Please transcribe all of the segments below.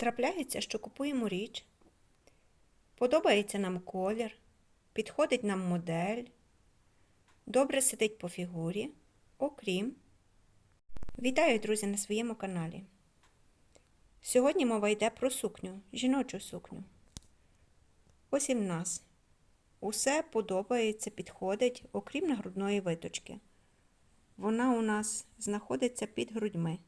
Трапляється, що купуємо річ, подобається нам колір, підходить нам модель, добре сидить по фігурі, окрім. Вітаю, друзі, на своєму каналі. Сьогодні мова йде про сукню, жіночу сукню. Ось і в нас. Усе подобається, підходить, окрім нагрудної виточки. Вона у нас знаходиться під грудьми.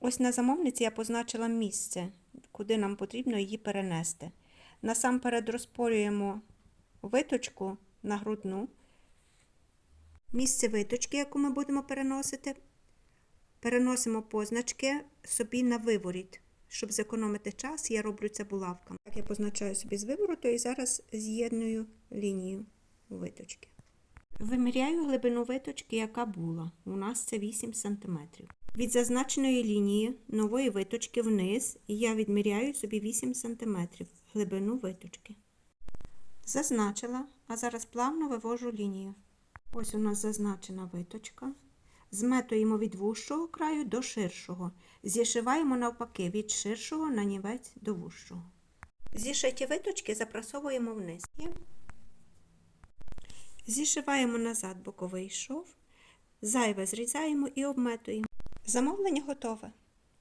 Ось на замовниці я позначила місце, куди нам потрібно її перенести. Насамперед розпорюємо виточку на грудну. Місце виточки, яку ми будемо переносити, переносимо позначки собі на виворіт. Щоб зекономити час, я роблю це булавками. Так я позначаю собі з вивороту і зараз з'єдную лінію виточки. Виміряю глибину виточки, яка була. У нас це 8 см. Від зазначеної лінії нової виточки вниз я відміряю собі 8 см глибину виточки. Зазначила, а зараз плавно вивожу лінію. Ось у нас зазначена виточка. Зметуємо від вужчого краю до ширшого. Зішиваємо навпаки від ширшого на нівець до вужчого. Зішиті виточки запрасовуємо вниз. Зішиваємо назад боковий шов, зайве зрізаємо і обметуємо. Замовлення готове.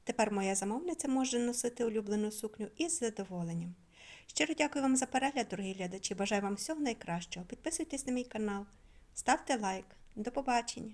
Тепер моя замовниця може носити улюблену сукню із задоволенням. Щиро дякую вам за перегляд, дорогі глядачі. Бажаю вам всього найкращого. Підписуйтесь на мій канал, ставте лайк. До побачення!